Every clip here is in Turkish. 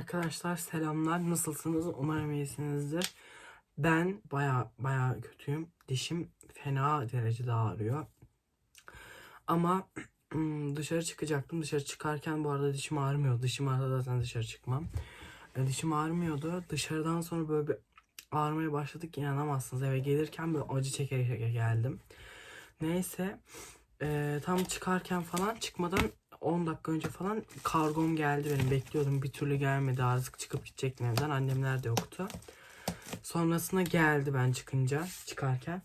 Arkadaşlar selamlar. Nasılsınız? Umarım iyisinizdir. Ben baya baya kötüyüm. Dişim fena derecede ağrıyor. Ama dışarı çıkacaktım. Dışarı çıkarken bu arada dişim ağrımıyor. Dişim ağrıda zaten dışarı çıkmam. E, dişim ağrımıyordu. Dışarıdan sonra böyle bir ağrımaya başladık. inanamazsınız. Eve gelirken böyle acı çeke çeke geldim. Neyse. tam çıkarken falan çıkmadan 10 dakika önce falan kargom geldi benim. Bekliyordum bir türlü gelmedi. Artık çıkıp gidecektim evden. Annemler de yoktu. Sonrasında geldi ben çıkınca, çıkarken.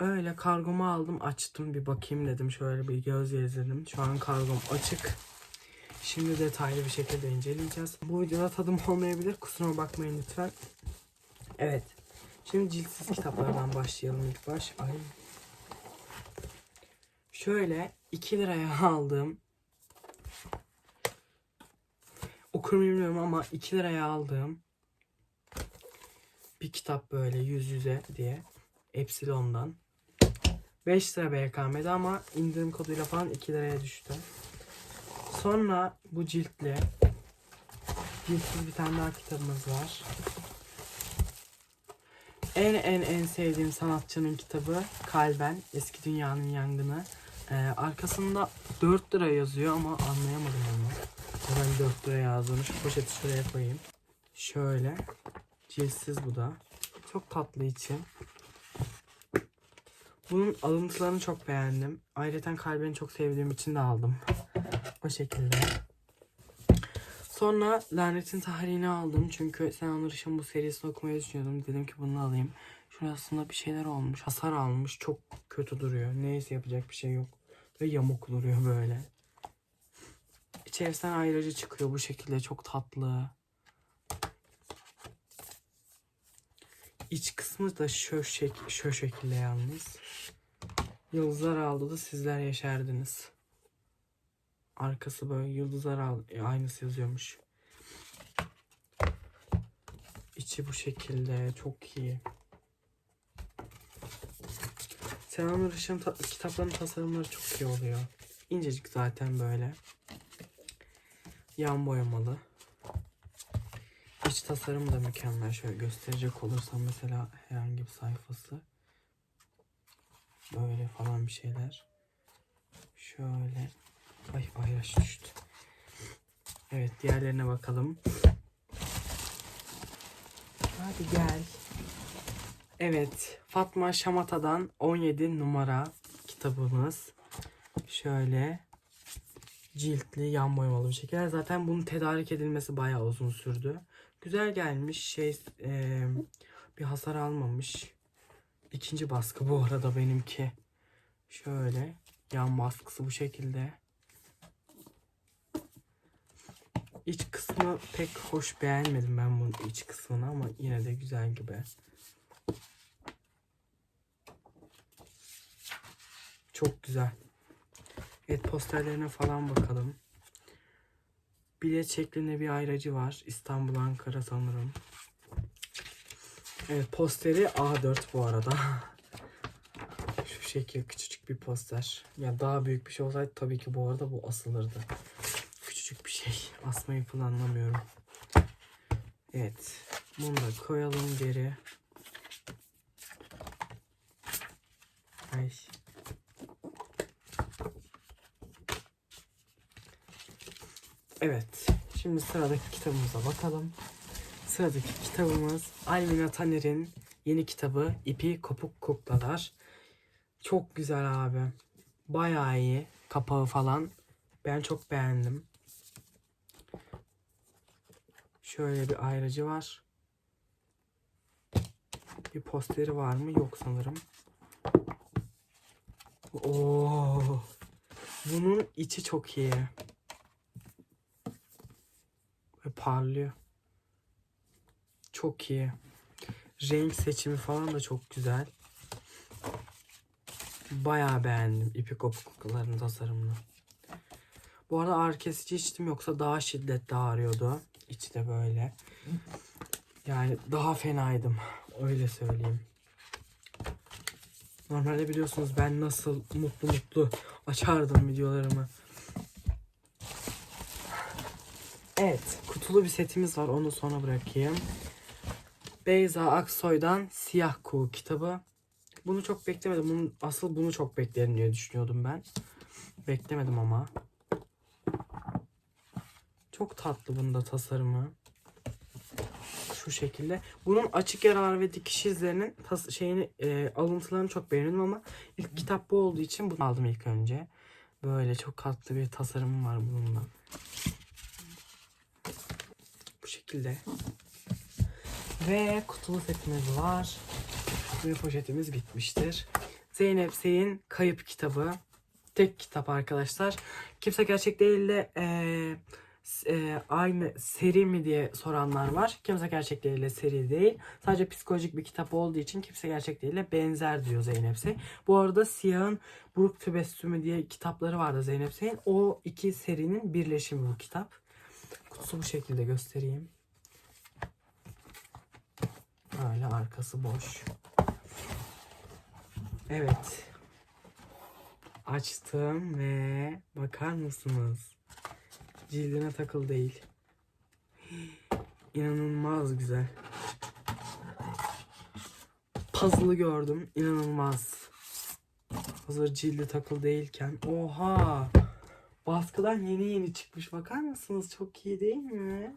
Öyle kargomu aldım, açtım bir bakayım dedim. Şöyle bir göz gezdirdim. Şu an kargom açık. Şimdi detaylı bir şekilde inceleyeceğiz. Bu videoda tadım olmayabilir. Kusuruma bakmayın lütfen. Evet. Şimdi ciltsiz kitaplardan başlayalım ilk baş. Ay. Şöyle 2 liraya aldığım okur bilmiyorum ama 2 liraya aldığım bir kitap böyle yüz yüze diye Epsilon'dan 5 lira BKM'de ama indirim koduyla falan 2 liraya düştü. Sonra bu ciltli ciltsiz bir tane daha kitabımız var. En en en sevdiğim sanatçının kitabı Kalben Eski Dünyanın Yangını. Ee, arkasında 4 lira yazıyor ama anlayamadım onu. Neden 4 lira yazdığını şu poşeti şuraya koyayım. Şöyle. Cilsiz bu da. Çok tatlı içi. Bunun alıntılarını çok beğendim. Ayrıca kalbini çok sevdiğim için de aldım. O şekilde. Sonra Lanetin Tarihini aldım. Çünkü Sen Anırış'ın bu serisini okumayı düşünüyordum. Dedim ki bunu alayım. Şurasında bir şeyler olmuş. Hasar almış. Çok kötü duruyor. Neyse yapacak bir şey yok. Ve yamuk duruyor böyle. İçerisinden ayrıcı çıkıyor bu şekilde. Çok tatlı. İç kısmı da şu, şek şu şekilde yalnız. Yıldızlar aldı da sizler yaşardınız. Arkası böyle yıldızlar aldı. e, Aynısı yazıyormuş. İçi bu şekilde. Çok iyi. Senan Nuriş'in ta- kitapların tasarımları çok iyi oluyor. İncecik zaten böyle. Yan boyamalı. İç tasarımı da mükemmel. Şöyle gösterecek olursam mesela herhangi bir sayfası. Böyle falan bir şeyler. Şöyle. Ay ayraç düştü. Evet diğerlerine bakalım. Hadi gel. Evet Fatma Şamata'dan 17 numara kitabımız. Şöyle ciltli yan boyamalı bir şekilde. Zaten bunun tedarik edilmesi bayağı uzun sürdü. Güzel gelmiş. Şey eee, bir hasar almamış. İkinci baskı bu arada benimki. Şöyle yan baskısı bu şekilde. İç kısmı pek hoş beğenmedim ben bunun iç kısmını ama yine de güzel gibi. Çok güzel. Evet posterlerine falan bakalım. Bilet şeklinde bir ayracı var. İstanbul Ankara sanırım. Evet posteri A4 bu arada. Şu şekil küçücük bir poster. Ya daha büyük bir şey olsaydı tabii ki bu arada bu asılırdı. Küçücük bir şey. Asmayı planlamıyorum. Evet. Bunu da koyalım geri. Ay. Evet. Şimdi sıradaki kitabımıza bakalım. Sıradaki kitabımız Alvina Taner'in yeni kitabı İpi Kopuk Kuklalar. Çok güzel abi. Bayağı iyi. Kapağı falan. Ben çok beğendim. Şöyle bir ayracı var. Bir posteri var mı? Yok sanırım. Oo. Bunun içi çok iyi. Parlıyor. Çok iyi. Renk seçimi falan da çok güzel. Bayağı beğendim ipi kopukların tasarımını. Bu arada ağrı kesici içtim yoksa daha şiddetli ağrıyordu. İçi de böyle. Yani daha fenaydım. Öyle söyleyeyim. Normalde biliyorsunuz ben nasıl mutlu mutlu açardım videolarımı. Evet. Kutulu bir setimiz var. Onu sonra bırakayım. Beyza Aksoy'dan Siyah Kuğu kitabı. Bunu çok beklemedim. Bunun, asıl bunu çok beklerim diye düşünüyordum ben. Beklemedim ama. Çok tatlı bunda tasarımı. Şu şekilde. Bunun açık yaralar ve dikiş izlerinin tas- şeyini e, alıntılarını çok beğendim ama ilk kitap bu olduğu için bunu aldım ilk önce. Böyle çok tatlı bir tasarımı var bununla. Şekilde. Ve kutulu setimiz var. Ve poşetimiz bitmiştir. Zeynep Sey'in Kayıp kitabı. Tek kitap arkadaşlar. Kimse gerçek değil de s- eee, aynı seri mi diye soranlar var. Kimse gerçek değil de seri değil. Sadece psikolojik bir kitap olduğu için kimse gerçek değil de benzer diyor Zeynep Sey. Bu arada Siyah'ın Buruk Tebessümü diye kitapları vardı Zeynep Sey'in. O iki serinin birleşimi bu kitap. Kutusu bu şekilde göstereyim. Böyle arkası boş. Evet. Açtım ve bakar mısınız? Cildine takıl değil. İnanılmaz güzel. Puzzle'ı gördüm. İnanılmaz. Hazır cildi takıl değilken. Oha! Baskıdan yeni yeni çıkmış. Bakar mısınız? Çok iyi değil mi?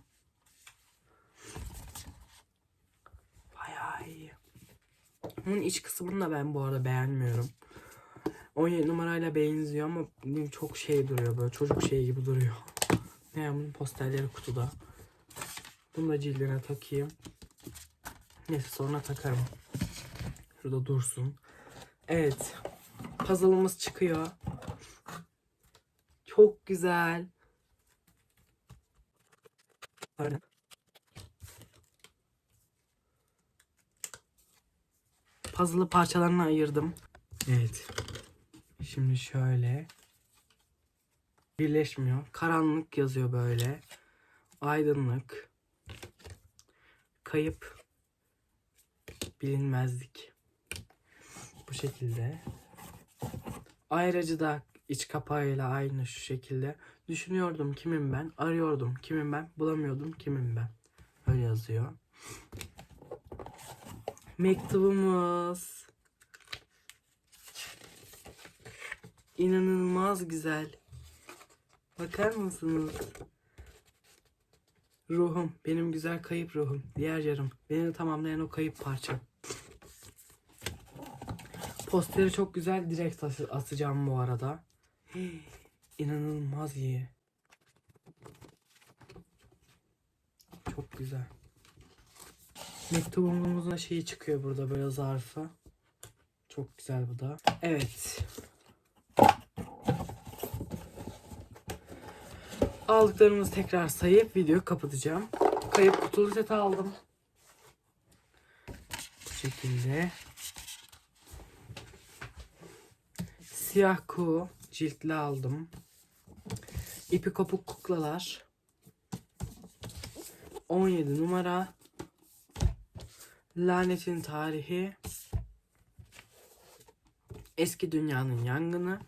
Bayağı iyi. Bunun iç kısmını da ben bu arada beğenmiyorum. 17 numarayla benziyor ama çok şey duruyor böyle çocuk şeyi gibi duruyor. Ne ya bunun posterleri kutuda. Bunu da cildine takayım. Neyse sonra takarım. Şurada dursun. Evet. Puzzle'ımız çıkıyor. Çok güzel. Pardon. Puzzle'ı parçalarına ayırdım. Evet. Şimdi şöyle. Birleşmiyor. Karanlık yazıyor böyle. Aydınlık. Kayıp. Bilinmezlik. Bu şekilde. Ayrıcı da iç kapağıyla aynı şu şekilde. Düşünüyordum kimim ben. Arıyordum kimim ben. Bulamıyordum kimim ben. Öyle yazıyor. Mektubumuz. İnanılmaz güzel. Bakar mısınız? Ruhum, benim güzel kayıp ruhum. Diğer yarım, beni tamamlayan o kayıp parça. Posteri çok güzel. Direkt as- asacağım bu arada. İnanılmaz iyi. Çok güzel. Mektubumuzun şeyi çıkıyor burada böyle zarfı. Çok güzel bu da. Evet. Aldıklarımızı tekrar sayıp videoyu kapatacağım. Kayıp kutulu set aldım. Bu şekilde. Siyah kuğu ciltli aldım. İpi kopuk kuklalar. 17 numara. Lanetin tarihi. Eski dünyanın yangını.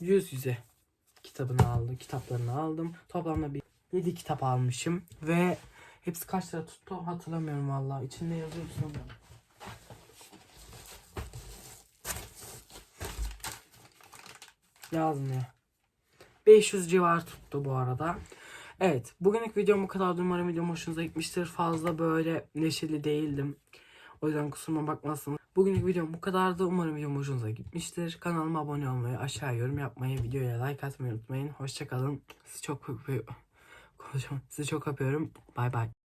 Yüz yüze kitabını aldım. Kitaplarını aldım. Toplamda bir 7 kitap almışım ve hepsi kaç lira tuttu hatırlamıyorum vallahi. İçinde yazıyor sanırım. Yazmıyor. 500 civar tuttu bu arada. Evet bugünlük videom bu kadar. Umarım videom hoşunuza gitmiştir. Fazla böyle neşeli değildim. O yüzden kusuruma bakmazsınız. Bugünlük videom bu kadardı. Umarım videom hoşunuza gitmiştir. Kanalıma abone olmayı, aşağı yorum yapmayı, videoya like atmayı unutmayın. Hoşçakalın. Sizi çok konuşamam. Sizi çok öpüyorum. Bay bay.